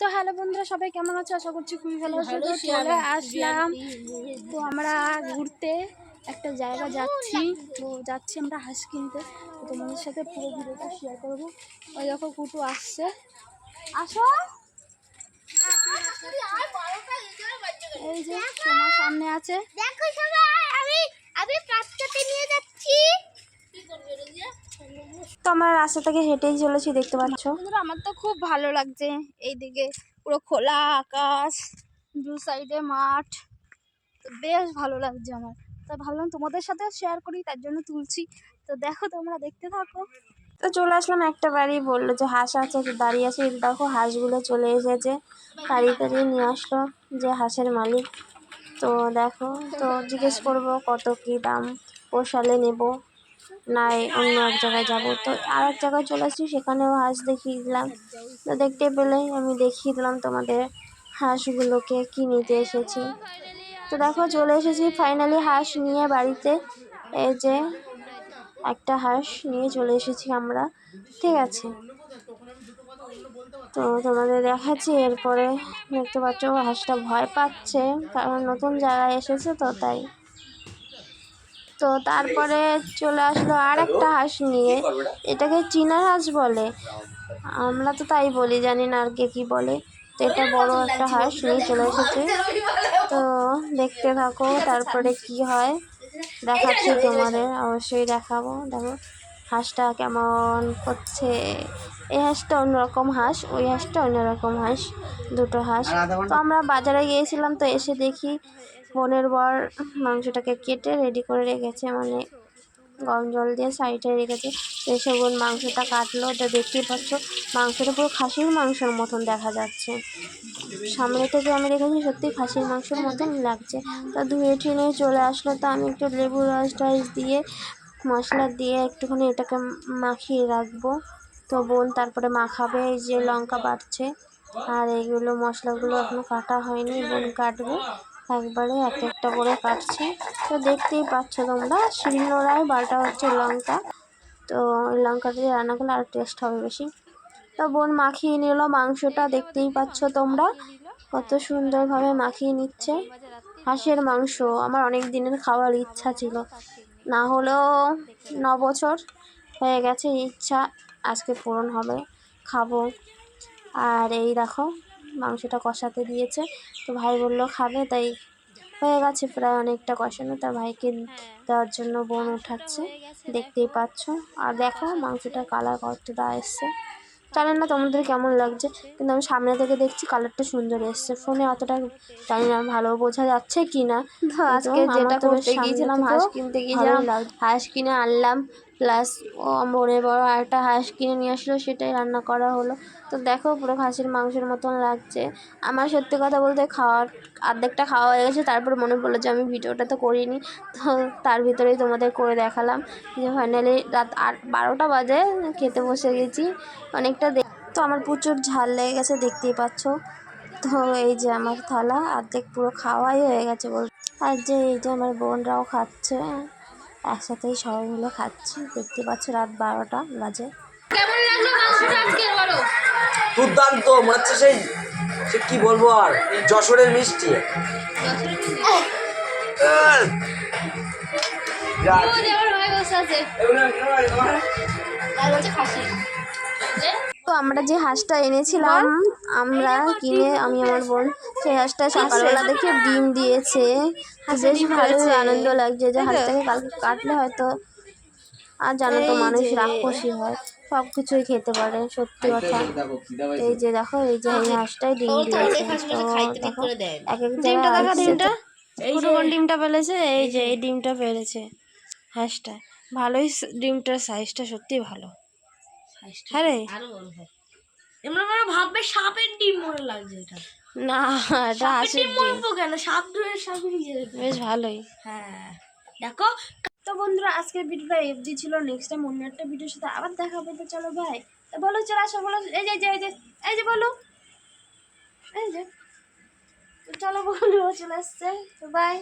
তো হ্যালো বন্ধুরা সবাই কেমন আছো? আশা করছি খুবই ভালো আছো। তো চলে আসলাম। তো আমরা ঘুরতে একটা জায়গা যাচ্ছি। তো যাচ্ছি আমরা হাঁস কিনতে। তো তোমাদের সাথে পুরো ভিডিওটা শেয়ার করব। ওই দেখো কুটু আসছে। আসো। এই যে তোমার সামনে আছে। দেখো সবাই আমি আমি নিয়ে যাচ্ছি। তো আমরা রাস্তা থেকে হেঁটেই চলেছি দেখতে পাচ্ছ। আমার তো খুব ভালো লাগছে। এইদিকে পুরো খোলা আকাশ দু সাইডে মাঠ। বেশ ভালো লাগছে আমার। তো ভাবলাম তোমাদের সাথে শেয়ার করি তার জন্য তুলছি। তো দেখো তোমরা দেখতে থাকো। তো চলে আসলাম একটা বাড়ি বলল যে হাঁস আছে দাঁড়িয়ে আছে। দেখো হাঁসগুলো চলে এসেছে। তাড়িয়ে তাড়িয়ে নিয়ে আসলো যে হাঁসের মালিক। তো দেখো তো জিজ্ঞেস করব কত কী দাম পোষালে নেব। না অন্য এক জায়গায় যাব। তো আর এক জায়গায় চলে আসছি সেখানেও হাঁস দেখিয়ে দিলাম। তো দেখতে পেলেই আমি দেখিয়ে দিলাম তোমাদের হাঁসগুলোকে কি নিতে এসেছি। তো দেখো, চলে এসেছি ফাইনালি হাঁস নিয়ে বাড়িতে। এই যে একটা হাঁস নিয়ে চলে এসেছি আমরা, ঠিক আছে। তো তোমাদের দেখাচ্ছি, এরপরে দেখতে পাচ্ছ হাঁসটা ভয় পাচ্ছে, কারণ নতুন জায়গায় এসেছে তো তাই। তো তারপরে চলে আসলো আর একটা হাঁস নিয়ে। এটাকে চীনা হাঁস বলে। আমরা তো তাই বলি, জানি না আর কে কী বলে। তো এটা বড় একটা হাঁস নিয়ে চলে এসেছে। তো দেখতে থাকো, তারপরে কি হয়। দেখাচ্ছি তোমাদের, অবশ্যই দেখাবো। দেখো হাঁসটা কেমন করছে এই হাঁসটা অন্যরকম হাঁস ওই হাঁসটা অন্যরকম হাঁস দুটো হাঁস। তো আমরা বাজারে গিয়েছিলাম তো এসে দেখি বোনের বর মাংসটাকে কেটে রেডি করে রেখেছে মানে গরম জল দিয়ে সাইডে রেখেছে। তো এসে বোন মাংসটা কাটলো তো দেখতেই পাচ্ছ মাংসটা পুরো খাসির মাংসের মতন দেখা যাচ্ছে। সামনে থেকে আমি দেখেছি সত্যি খাসির মাংসের মতন লাগছে। তা ধুয়ে ঠিনে চলে আসলো তো আমি একটু লেবু রস টস দিয়ে মশলা দিয়ে একটুখানি এটাকে মাখিয়ে রাখব। তো বোন তারপরে মাখাবে, এই যে লঙ্কা বাড়ছে আর এইগুলো মশলাগুলো এখনও কাটা হয়নি, বোন কাটবে। একবারে এক একটা করে কাটছে। তো দেখতেই পাচ্ছ তোমরা, শিলনোড়ায় বাটা হচ্ছে লঙ্কা। তো লঙ্কা দিয়ে রান্না করলে আর টেস্ট হবে বেশি। তো বোন মাখিয়ে নিল, মাংসটা দেখতেই পাচ্ছ তোমরা। কত সুন্দরভাবে মাখিয়ে নিচ্ছে। হাঁসের মাংস, আমার অনেক দিনের খাওয়ার ইচ্ছা ছিল। না হলেও ন বছর হয়ে গেছে, ইচ্ছা আজকে পূরণ হবে, খাব। আর এই দেখো, মাংসটা কষাতে দিয়েছে। তো ভাই বলল, খাবে? তাই হয়ে গেছে, প্রায় অনেকটা কষানো। তার ভাইকে দেওয়ার জন্য বোন উঠাচ্ছে। দেখতেই পাচ্ছ। আর দেখো, মাংসটার কালার কতটা এসছে। জানেন না তোমাদের কেমন লাগছে কিন্তু আমি সামনে থেকে দেখছি কালারটা সুন্দর এসছে। ফোনে অতটা জানি না ভালো বোঝা যাচ্ছে কি না আজকে যেটা করতে গিয়েছিলাম হাঁস কিনতে গিয়েছিলাম হাঁস কিনে আনলাম। প্লাস ও বোনের বড় আরেকটা হাঁস কিনে নিয়ে আসলো, সেটাই রান্না করা হলো। তো দেখো পুরো খাসির মাংসের মতন লাগছে। আমার সত্যি কথা বলতে খাওয়ার অর্ধেকটা খাওয়া হয়ে গেছে, তারপর মনে পড়ল যে আমি ভিডিওটা তো করিনি। তো তার ভিতরেই তোমাদের করে দেখালাম যে ফাইনালি রাত আট, বারোটা বাজে, খেতে বসে গেছি অনেকটা দেখ- তো আমার প্রচুর ঝাল লেগে গেছে, দেখতেই পাচ্ছ। তো এই যে আমার থালা, অর্ধেক পুরো খাওয়াই হয়ে গেছে বল আর যে এই যে আমার বোনরাও খাচ্ছে। একসাথেই সবাই মিলে খাচ্ছি। দেখতে পাচ্ছ রাত বারোটা বাজে। দুর্দান্ত মনে হচ্ছে সেই সে কি বলব আর যশোরের মিষ্টি! তো আমরা যে হাঁসটা এনেছিলাম আমরা কিনে আমি আমার বোন সেই হাঁসটা সকালবেলা দেখে ডিম দিয়েছে। বেশ ভালোই আনন্দ লাগছে যে হাঁসটাকে কালকে কাটলে হয়তো আর জানো তো মানুষ রাক্ষসী হয় সব কিছুই খেতে পারে সত্যি কথা। এই যে দেখো এই যে এই হাঁসটাই ডিম দিয়েছে। তো এক এক জায়গায় কোন ডিমটা? ফেলেছে এই যে এই ডিমটা ফেলেছে হাঁসটা। ভালোই ডিমটার সাইজটা সত্যি ভালো। হ্যাঁ রে। এমন করে ভাববে সাপের ডিম মনে লাগছে এটা। না এটা ডিম কেন? সাপ ধরে সাপ বেশ ভালোই। হ্যাঁ। দেখো। তো বন্ধুরা আজকের ভিডিওটা এফডি ছিল। নেক্সট টাইম অন্য একটা ভিডিওর সাথে আবার দেখা হবে। তো চলো ভাই তো বলো চলে আসো বলো। এই যে এই যে এই যে এই যে বলো। এই যে। চলো বলো চলে আসছে। তো বাই